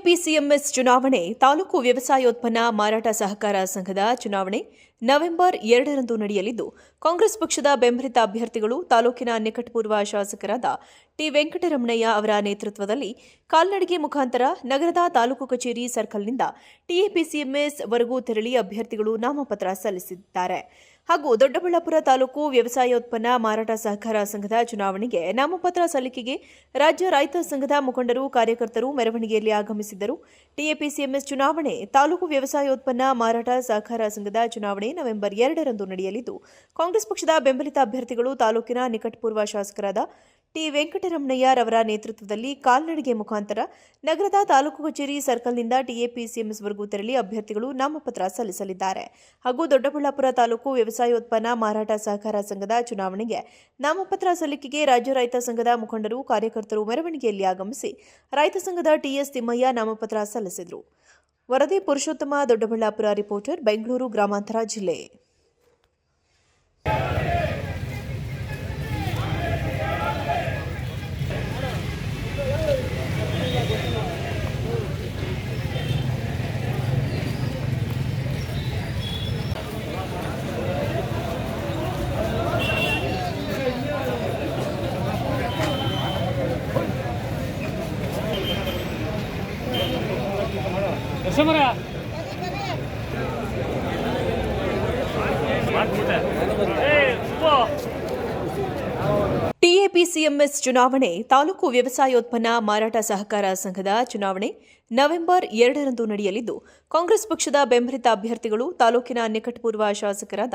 TAPCMS ಚುನಾವಣೆ, ತಾಲೂಕು ವ್ಯವಸಾಯೋತ್ಪನ್ನ ಮಾರಾಟ ಸಹಕಾರ ಸಂಘದ ಚುನಾವಣೆ ನವೆಂಬರ್ ಎರಡರಂದು ನಡೆಯಲಿದ್ದು, ಕಾಂಗ್ರೆಸ್ ಪಕ್ಷದ ಬೆಂಬಲಿತ ಅಭ್ಯರ್ಥಿಗಳು ತಾಲೂಕಿನ ನಿಕಟಪೂರ್ವ ಶಾಸಕರಾದ ಟಿ ವೆಂಕಟರಮಣಯ್ಯ ಅವರ ನೇತೃತ್ವದಲ್ಲಿ ಕಾಲ್ನಡಿಗೆ ಮುಖಾಂತರ ನಗರದ ತಾಲೂಕು ಕಚೇರಿ ಸರ್ಕಲ್ನಿಂದ ಟಿಎಪಿಸಿಎಂಎಸ್ ವರೆಗೂ ತೆರಳಿ ಅಭ್ಯರ್ಥಿಗಳು ನಾಮಪತ್ರ ಸಲ್ಲಿಸಿದ್ದಾರೆ. ಹಾಗೂ ದೊಡ್ಡಬಳ್ಳಾಪುರ ತಾಲೂಕು ವ್ಯವಸಾಯೋತ್ಪನ್ನ ಮಾರಾಟ ಸಹಕಾರ ಸಂಘದ ಚುನಾವಣೆಗೆ ನಾಮಪತ್ರ ಸಲ್ಲಿಕೆಗೆ ರಾಜ್ಯ ರೈತ ಸಂಘದ ಮುಖಂಡರು, ಕಾರ್ಯಕರ್ತರು ಮೆರವಣಿಗೆಯಲ್ಲಿ ಆಗಮಿಸಿದ್ದರು. ಟಿಎಪಿಸಿಎಂಎಸ್ ಚುನಾವಣೆ ತಾಲೂಕು ವ್ಯವಸಾಯೋತ್ಪನ್ನ ಮಾರಾಟ ಸಹಕಾರ ಸಂಘದ ಚುನಾವಣೆ ನವೆಂಬರ್ ಎರಡರಂದು ನಡೆಯಲಿದ್ದು, ಕಾಂಗ್ರೆಸ್ ಪಕ್ಷದ ಬೆಂಬಲಿತ ಅಭ್ಯರ್ಥಿಗಳು ತಾಲೂಕಿನ ನಿಕಟಪೂರ್ವ ಶಾಸಕರಾದ ಟಿ ವೆಂಕಟರಮಣಯ್ಯ ರವರ ನೇತೃತ್ವದಲ್ಲಿ ಕಾಲ್ನಡಿಗೆ ಮುಖಾಂತರ ನಗರದ ತಾಲೂಕು ಕಚೇರಿ ಸರ್ಕಲ್ನಿಂದ ಟಿಎಪಿಸಿಎಂಎಸ್ವರೆಗೂ ತೆರಳಿ ಅಭ್ಯರ್ಥಿಗಳು ನಾಮಪತ್ರ ಸಲ್ಲಿಸಲಿದ್ದಾರೆ. ಹಾಗೂ ದೊಡ್ಡಬಳ್ಳಾಪುರ ತಾಲೂಕು ವ್ಯವಸಾಯೋತ್ಪನ್ನ ಮಾರಾಟ ಸಹಕಾರ ಸಂಘದ ಚುನಾವಣೆಗೆ ನಾಮಪತ್ರ ಸಲ್ಲಿಕೆಗೆ ರಾಜ್ಯ ರೈತ ಸಂಘದ ಮುಖಂಡರು, ಕಾರ್ಯಕರ್ತರು ಮೆರವಣಿಗೆಯಲ್ಲಿ ಆಗಮಿಸಿ ರೈತ ಸಂಘದ ಟಿಎಸ್ ತಿಮ್ಮಯ್ಯ ನಾಮಪತ್ರ ಸಲ್ಲಿಸಿದರು. ವರದಿ ಪುರುಷೋತ್ತಮ, ದೊಡ್ಡಬಳ್ಳಾಪುರ ರಿಪೋರ್ಟರ್, ಬೆಂಗಳೂರು ಗ್ರಾಮಾಂತರ ಜಿಲ್ಲೆ. ಟಿಎಪಿಸಿಎಂಎಸ್ ಚುನಾವಣೆ, ತಾಲೂಕು ವ್ಯವಸಾಯೋತ್ಪನ್ನ ಮಾರಾಟ ಸಹಕಾರ ಸಂಘದ ಚುನಾವಣೆ ನವೆಂಬರ್ ಎರಡರಂದು ನಡೆಯಲಿದ್ದು, ಕಾಂಗ್ರೆಸ್ ಪಕ್ಷದ ಬೆಂಬಲಿತ ಅಭ್ಯರ್ಥಿಗಳು ತಾಲೂಕಿನ ನಿಕಟಪೂರ್ವ ಶಾಸಕರಾದ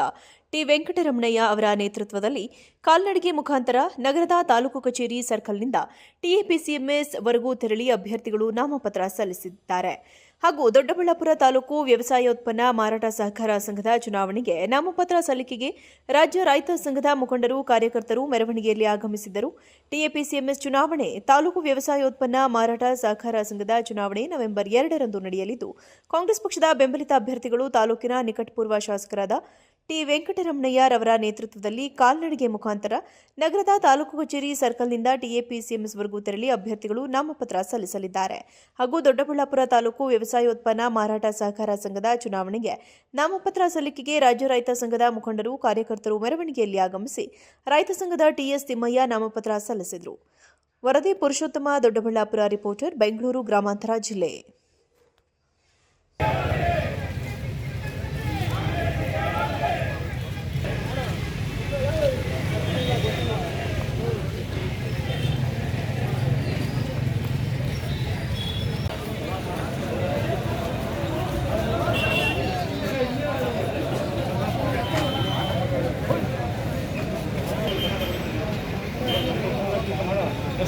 ಟಿ ವೆಂಕಟರಮಣಯ್ಯ ಅವರ ನೇತೃತ್ವದಲ್ಲಿ ಕಾಲ್ನಡಿಗೆ ಮುಖಾಂತರ ನಗರದ ತಾಲೂಕು ಕಚೇರಿ ಸರ್ಕಲ್ನಿಂದ ಟಿಎಪಿಸಿಎಂಎಸ್ ವರೆಗೂ ತೆರಳಿ ಅಭ್ಯರ್ಥಿಗಳು ನಾಮಪತ್ರ ಸಲ್ಲಿಸಿದ್ದಾರೆ. ಹಾಗೂ ದೊಡ್ಡಬಳ್ಳಾಪುರ ತಾಲೂಕು ವ್ಯವಸಾಯೋತ್ಪನ್ನ ಮಾರಾಟ ಸಹಕಾರ ಸಂಘದ ಚುನಾವಣೆಗೆ ನಾಮಪತ್ರ ಸಲ್ಲಿಕೆಗೆ ರಾಜ್ಯ ರೈತ ಸಂಘದ ಮುಖಂಡರು, ಕಾರ್ಯಕರ್ತರು ಮೆರವಣಿಗೆಯಲ್ಲಿ ಆಗಮಿಸಿದ್ದರು. ಟಿಎಪಿಸಿಎಂಎಸ್ ಚುನಾವಣೆ, ತಾಲೂಕು ವ್ಯವಸಾಯೋತ್ಪನ್ನ ಮಾರಾಟ ಸಹಕಾರ ಸಂಘದ ಚುನಾವಣೆ ನವೆಂಬರ್ ಎರಡರಂದು ನಡೆಯಲಿದ್ದು, ಕಾಂಗ್ರೆಸ್ ಪಕ್ಷದ ಬೆಂಬಲಿತ ಅಭ್ಯರ್ಥಿಗಳು ತಾಲೂಕಿನ ನಿಕಟಪೂರ್ವ ಶಾಸಕರಾದ ಟಿ ವೆಂಕಟರಮಣಯ್ಯರವರ ನೇತೃತ್ವದಲ್ಲಿ ಕಾಲ್ನಡಿಗೆ ಮುಖಾಂತರ ನಗರದ ತಾಲೂಕು ಕಚೇರಿ ಸರ್ಕಲ್ನಿಂದ ಟಿಎಪಿಸಿಎಂಎಸ್ವರೆಗೂ ತೆರಳಿ ಅಭ್ಯರ್ಥಿಗಳು ನಾಮಪತ್ರ ಸಲ್ಲಿಸಲಿದ್ದಾರೆ. ಹಾಗೂ ದೊಡ್ಡಬಳ್ಳಾಪುರ ತಾಲೂಕು ವ್ಯವಸಾಯೋತ್ಪನ್ನ ಮಾರಾಟ ಸಹಕಾರ ಸಂಘದ ಚುನಾವಣೆಗೆ ನಾಮಪತ್ರ ಸಲ್ಲಿಕೆಗೆ ರಾಜ್ಯ ರೈತ ಸಂಘದ ಮುಖಂಡರು, ಕಾರ್ಯಕರ್ತರು ಮೆರವಣಿಗೆಯಲ್ಲಿ ಆಗಮಿಸಿ ರೈತ ಸಂಘದ ಟಿಎಸ್ ತಿಮ್ಮಯ್ಯ ನಾಮಪತ್ರ ಸಲ್ಲಿಸಿದರು. ವರದಿ ಪುರುಷೋತ್ತಮ, ದೊಡ್ಡಬಳ್ಳಾಪುರ ರಿಪೋರ್ಟರ್, ಬೆಂಗಳೂರು ಗ್ರಾಮಾಂತರ ಜಿಲ್ಲೆ.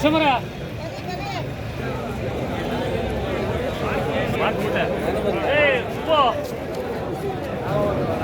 ಸಮರ ಏ